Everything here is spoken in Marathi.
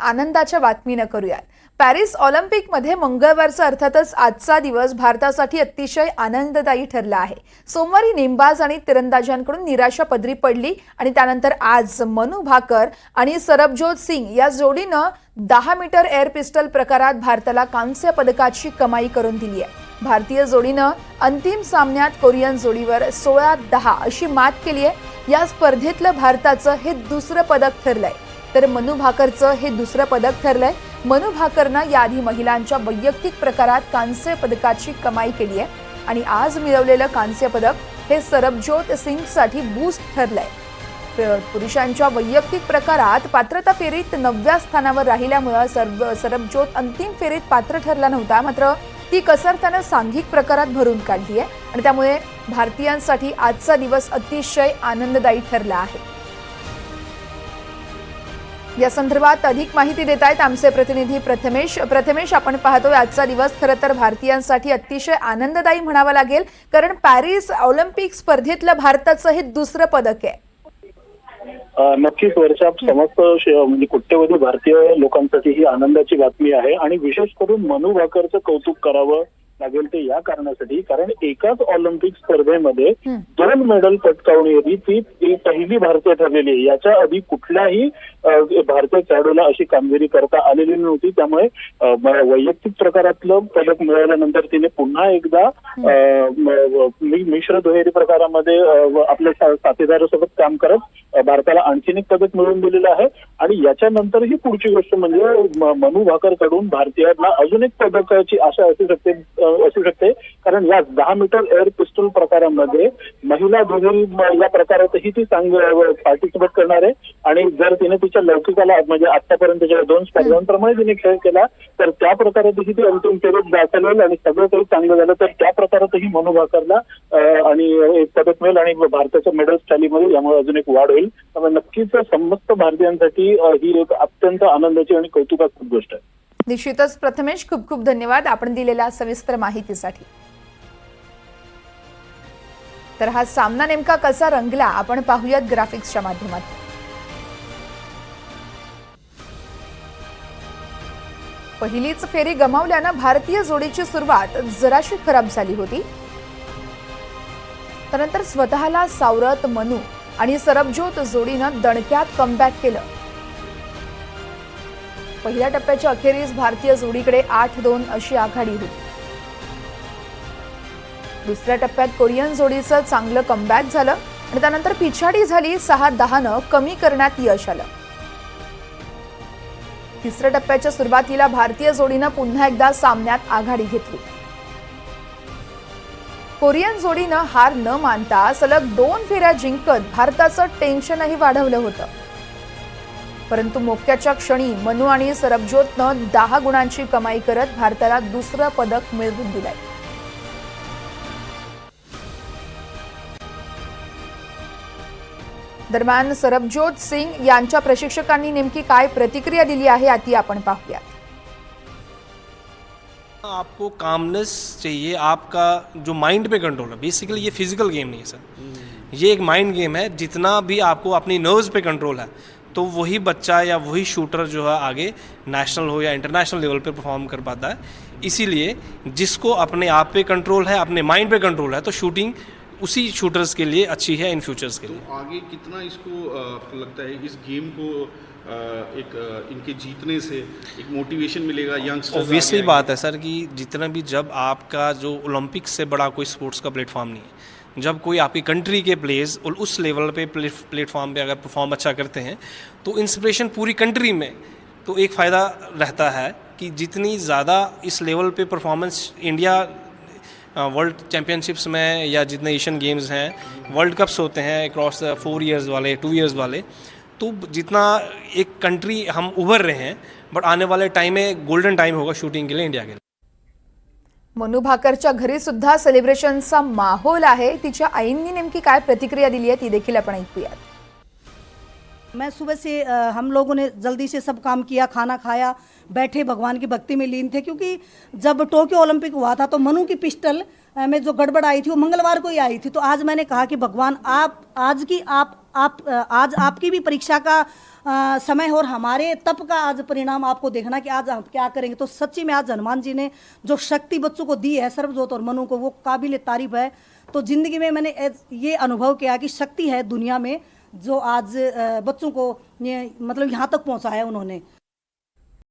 आनंदाच्या बातमीनं करूयात. पॅरिस ऑलिम्पिकमध्ये मंगळवारचा अर्थातच आजचा दिवस भारतासाठी अतिशय आनंददायी ठरला आहे. सोमवारी नेमबाज आणि तिरंदाजांकडून निराशा पदरी पडली आणि त्यानंतर आज मनु भाकर आणि सरबजोत सिंग या जोडीनं दहा मीटर एअर पिस्टल प्रकारात भारताला कांस्य पदकाची कमाई करून दिली आहे. भारतीय जोडीनं अंतिम सामन्यात कोरियन जोडीवर सोळा दहा अशी मात केली आहे. या स्पर्धेतलं भारताचं हे दुसरं पदक ठरलंय. तर मनु भाकरचं हे दुसरं पदक ठरलंय. मनु भाकरनं याआधी महिलांच्या वैयक्तिक प्रकारात कांस्य पदकाची कमाई केली आहे. आणि आज मिळवलेलं कांस्य पदक हे सरबजोत सिंगसाठी बूस्ट ठरलंय. पुरुषांच्या वैयक्तिक प्रकारात पात्रता फेरीत नवव्या स्थानावर राहिल्यामुळं सरब सरबजोत अंतिम फेरीत पात्र ठरला नव्हता. मात्र ती कसर त्यानं सांघिक प्रकारात भरून काढली आहे. आणि त्यामुळे भारतीयांसाठी आजचा दिवस अतिशय आनंददायी ठरला आहे. या संदर्भात अधिक माहिती देत आहेत आमचे प्रतिनिधी प्रथमेश. प्रथमेश आपण पाहतोय आजचा दिवस खरं तर भारतीयांसाठी अतिशय आनंददायी म्हणावा लागेल कारण पॅरिस ऑलिम्पिक स्पर्धेतलं भारताचं हे दुसरं पदक आहे. नक्कीच वर्षा समस्त म्हणजे कोट्यवधी भारतीय लोकांसाठी ही आनंदाची बातमी आहे आणि विशेष करून मनु भाकरचं कौतुक करावं लागेल ते या कारणासाठी. कारण एकाच ऑलिम्पिक स्पर्धेमध्ये. दोन मेडल पटकावून येते ती पहिली भारतीय ठरलेली आहे. याच्या आधी कुठल्याही भारतीय खेळाडूला अशी कामगिरी करता आलेली नव्हती. त्यामुळे वैयक्तिक प्रकारातलं पदक मिळाल्यानंतर तिने पुन्हा एकदा मिश्र दुहेरी प्रकारामध्ये आपल्या साथीदारासोबत काम करत भारताला आणखीन एक पदक मिळवून दिलेलं आहे. आणि याच्यानंतरही पुढची गोष्ट म्हणजे मनू भाकर भाकरकडून भारतीयांना अजून एक पदकाची आशा असू शकते असू शकते. कारण या दहा मीटर एअर पिस्टल प्रकारामध्ये महिला दुहेरी या प्रकारातही ती चांग पार्टिसिपेट करणार आहे. आणि जर तिने तिच्या लौकिकाला म्हणजे आतापर्यंतच्या दोन स्पर्धांप्रमाणे तिने खेळ केला तर त्या प्रकारातही ती अंतिम फेरीत दाखल होईल आणि सगळं काही चांगलं झालं तर त्या प्रकारातही मनु भाकरला आणि एक पदक मिळेल. आणि भारताच्या मेडल टॅलीमध्ये यामुळे अजून एक वाढ होईल. त्यामुळे नक्कीच समस्त भारतीयांसाठी ही एक अत्यंत आनंदाची आणि कौतुकास्पद गोष्ट आहे. निश्चितच. प्रथमेश खूप खूप धन्यवाद आपण दिलेल्या सविस्तर माहितीसाठी. तर हा सामना नेमका कसा रंगला आपण पाहूयात ग्राफिक्सच्या माध्यमातून. पहिलीच फेरी गमावल्यानं भारतीय जोडीची सुरुवात जराशी खराब झाली होती. त्यानंतर स्वतःला सावरत मनु आणि सरबजोत जोडीनं दणक्यात कमबॅक केलं. पहिल्या टप्प्याच्या अखेरीस भारतीय जोडीकडे आठ दोन अशी आघाडी होती. दुसऱ्या टप्प्यात कोरियन जोडीचं चांगलं कमबॅक झालं आणि त्यानंतर पिछाडी झाली सहा दहानं कमी करण्यात यश आलं. तिसऱ्या टप्प्याच्या सुरुवातीला भारतीय जोडीनं पुन्हा एकदा सामन्यात आघाडी घेतली. कोरियन जोडीनं हार न मानता सलग दोन फेऱ्या जिंकत भारताचं टेन्शनही वाढवलं होतं. परंतु मोक्याच्या क्षणी मनू आणि सरबजोतनं दहा गुणांची कमाई करत भारताला दुसरं पदक मिळवून दिलंय. दरम्यान सरबजोत सिंग यांच्या प्रशिक्षकांनी नेमकी काय प्रतिक्रिया दिली आहे आती आपण पाहूयात. आपको कामनेस चाहिए आपका जो माइंड पे कंट्रोल है। बेसिकली ये फ़िज़िकल गेम नहीं है सर ये एक माइंड गेम है जितना भी आपको अपनी नर्व्स पे कंट्रोल है तो वही बच्चा या वही शूटर जो है आगे नेशनल हो या इंटरनेशनल लेवल पे परफॉर्म कर पाता है। इसीलिए जिसको अपने आप पे कंट्रोल है अपने माइंड पे कंट्रोल है तो शूटिंग उसी शूटर्स के लिए अच्छी है इन फ्यूचर्स के लिए। तो आगे कितना इसको लगता है? इस गेम को एक इनके जीतने से एक मोटिवेशन मिलेगा यंगस्टर्स ऑब्वियसली बात है सर कि जितना भी जब आपका जो ओलंपिक्स से बड़ा कोई स्पोर्ट्स का प्लेटफॉर्म नहीं है जब कोई आपकी कंट्री के प्लेयर्स और उस लेवल पे प्लेटफॉर्म पे अगर परफॉर्म अच्छा करते हैं तो इंस्पिरेशन पूरी कंट्री में तो एक फ़ायदा रहता है कि जितनी ज़्यादा इस लेवल पे परफॉर्मेंस इंडिया वर्ल्ड चैम्पियनशिप्स में या जितने एशियन गेम्स हैं वर्ल्ड कप्स होते हैं अक्रॉस द फोर इयर्स वाले टू इयर्स वाले तो जितना एक कंट्री हम उभर रहे हैं बट आने वाले टाइम में गोल्डन टाइम होगा शूटिंग के लिए इंडिया के लिए। मनु भाकरच्या घरी सुद्धा सेलिब्रेशनचा माहोल आहे. तिच्या आईंनी नेमकी काय प्रतिक्रिया दिली आहे ती देखील आपण ऐकूयात. मैं सुबह से हम लोगों ने जल्दी से सब काम किया खाना खाया बैठे भगवान की भक्ति में लीन थे क्योंकि जब टोक्यो ओलंपिक हुआ था तो मनु की पिस्टल में जो गड़बड़ आई थी वो मंगलवार को ही आई थी। तो आज मैंने कहा कि भगवान आप आज की आप आप आज आपकी भी परीक्षा का अ, समय और हमारे तप का आज परिणाम आपको देखना कि आज हम क्या करेंगे। तो सच्ची में आज हनुमान जी ने जो शक्ति बच्चों को दी है सर्वजोत और मनु को वो काबिल तारीफ़ है। तो ज़िंदगी में मैंने ये अनुभव किया कि शक्ति है दुनिया में जो आज बच्चों को मतलब यहाँ तक पहुँचाया उन्होंने।